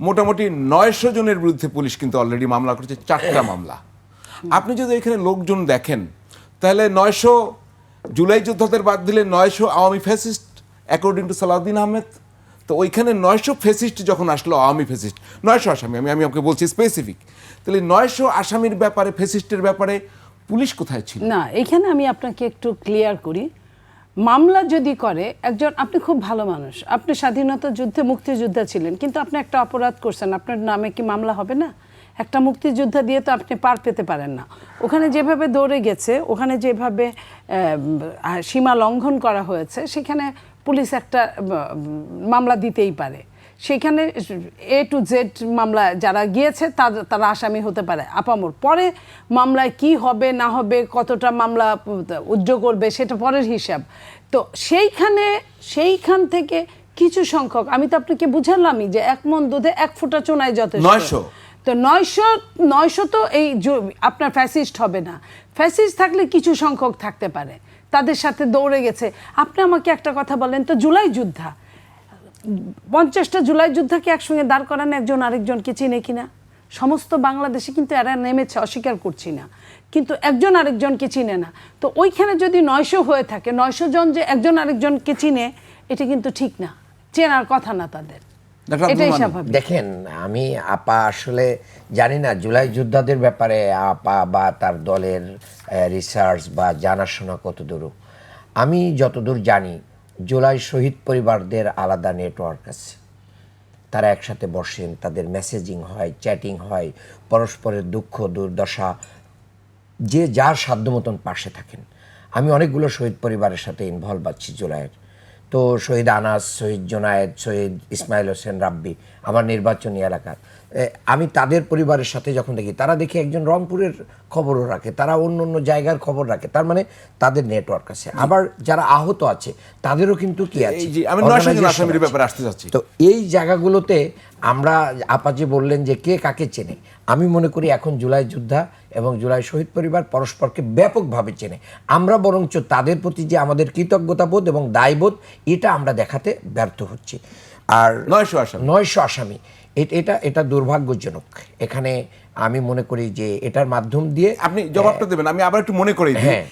মোটামুটি নয়শো জনের বিরুদ্ধে পুলিশ কিন্তু অলরেডি মামলা করেছে, চারটা মামলা। আপনি যদি এখানে লোকজন দেখেন, তাহলে নয়শো জুলাই যোদ্ধাদের বাদ দিলে নয়শো Awami fascist according to Salahuddin Ahmed. তো ওইখানে নয়শো ফেসিস্ট যখন আসলো, আওয়ামী ফেসিস্ট নয়শো আসামি, আমি আমি আপনাকে বলছি স্পেসিফিক তাহলে নয়শো আসামির ব্যাপারে ফেসিস্টের ব্যাপারে পুলিশ কোথায় ছিল? না, এখানে আমি আপনাকে একটু ক্লিয়ার করি। মামলা যদি করে, একজন, আপনি খুব ভালো মানুষ, আপনি স্বাধীনতা যুদ্ধে মুক্তিযোদ্ধা ছিলেন, কিন্তু আপনি একটা অপরাধ করছেন, আপনার নামে কি মামলা হবে না? একটা মুক্তিযোদ্ধা দিয়ে তো আপনি পার পেতে পারেন না। ওখানে যেভাবে দৌড়ে গেছে, ওখানে যেভাবে সীমা লঙ্ঘন করা হয়েছে, সেখানে পুলিশ একটা মামলা দিতেই পারে। সেখানে এ টু জেড মামলা যারা গিয়েছে তারা আসামি হতে পারে। আপামর পরে মামলায় কি হবে না হবে কতটা মামলা উদ্যোগ করবে সেটা পরের হিসাব। তো সেইখানে সেইখান থেকে কিছু সংখ্যক আমি তো আপনাকে বুঝালামই যে এক মন দুধে এক ফোঁটা চোনায় যথেষ্ট। 900 তো নয়শো নয়শো তো এই আপনার ফ্যাসিস্ট হবে না। ফ্যাসিস্ট থাকলে কিছু সংখ্যক থাকতে পারে। তাদের সাথে দৌড়ে গেছে। আপনি আমাকে একটা কথা বলেন তো জুলাই যুদ্ধা। পঞ্চাশটা জুলাই যুদ্ধকে একসঙ্গে দাঁড় করানো একজন আরেকজনকে চিনে কিনা? সমস্ত বাংলাদেশে কিন্তু এরা নেমেছে অস্বীকার করছি না। কিন্তু একজন আরেকজনকে চিনে না। তো ওইখানে যদি নয়শো হয়ে থাকে নয়শো জন যে একজন আরেকজনকে চিনে এটা কিন্তু ঠিক না। চেনার কথা না তাদের। এটাই স্বাভাবিক। দেখেন আমি আপা আসলে জানি না জুলাই যোদ্ধাদের ব্যাপারে আপা বা তার দলের রিসার্চ বা জানাশোনা কতদূর। আমি যতদূর জানি জুলাই শহীদ পরিবারদের আলাদা নেটওয়ার্ক আছে। তারা একসাথে বসেন, তাদের মেসেজিং হয়, চ্যাটিং হয়, পরস্পরের দুঃখ, দুর্দশা, যে যার সাধ্য মতন পাশে থাকেন। আমি অনেকগুলো শহীদ পরিবারের সাথে ইনভলভ আছি জুলাইয়ের। তো শহীদ আনাস, শহীদ জোনায়েদ, শহীদ ইসমাইল হোসেন রাব্বি, আমার নির্বাচনী এলাকার। আমি তাদের পরিবারের সাথে যখন দেখি তারা দেখি একজন রংপুরের খবরও রাখে তারা অন্য অন্য জায়গার খবর রাখে তার মানে তাদের নেটওয়ার্ক আছে। আবার যারা আহত আছে তাদেরও কিন্তু কি আছে? আমি। ব্যাপারে আসতে তো এই জায়গাগুলোতে আমরা আপাজি বললেন যে কে কাকে চেনে আমি মনে করি এখন জুলাই যোদ্ধা এবং জুলাই শহীদ পরিবার পরস্পরকে ব্যাপকভাবে চেনে। আমরা বরঞ্চ তাদের প্রতি যে আমাদের কৃতজ্ঞতাবোধ এবং দায়বোধ এটা আমরা দেখাতে ব্যর্থ হচ্ছি। আর নয়শো আসামি। নয়শো আসামি। এটা এটা দুর্ভাগ্যজনক। এখানে আমি মনে করি যে এটার মাধ্যম দিয়ে আপনি জবাবটা দেবেন আমি আবার একটু মনে করি হ্যাঁ।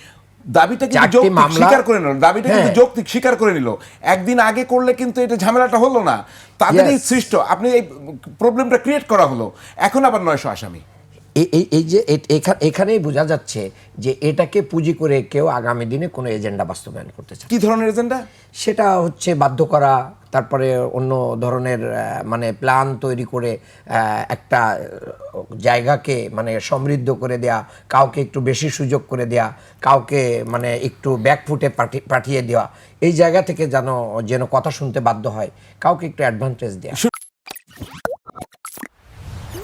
দাবিটা কিন্তু যৌক্তিক স্বীকার করে নিল দাবিটা কিন্তু হ্যাঁ। যৌক্তিক স্বীকার করে নিল। একদিন আগে করলে কিন্তু এটা ঝামেলাটা হলো না। তাদের এই সৃষ্ট আপনি এই প্রবলেমটা ক্রিয়েট করা হলো। এখন আবার নয়শো আসামি। এই এই- এই যে এখানেই বোঝা যাচ্ছে যে এটাকে পুঁজি করে কেউ আগামী দিনে কোনো এজেন্ডা বাস্তবায়ন করতে চায়। কি ধরনের এজেন্ডা? সেটা হচ্ছে বাধ্য করা তারপরে অন্য ধরনের মানে প্ল্যান তৈরি করে একটা জায়গাকে মানে সমৃদ্ধ করে দেয়া কাউকে একটু বেশি সুযোগ করে দেয়া কাউকে মানে একটু ব্যাকফুটে পাঠিয়ে দেওয়া এই জায়গা থেকে যেন যেন কথা শুনতে বাধ্য হয় কাউকে একটু অ্যাডভান্টেজ দেয়া।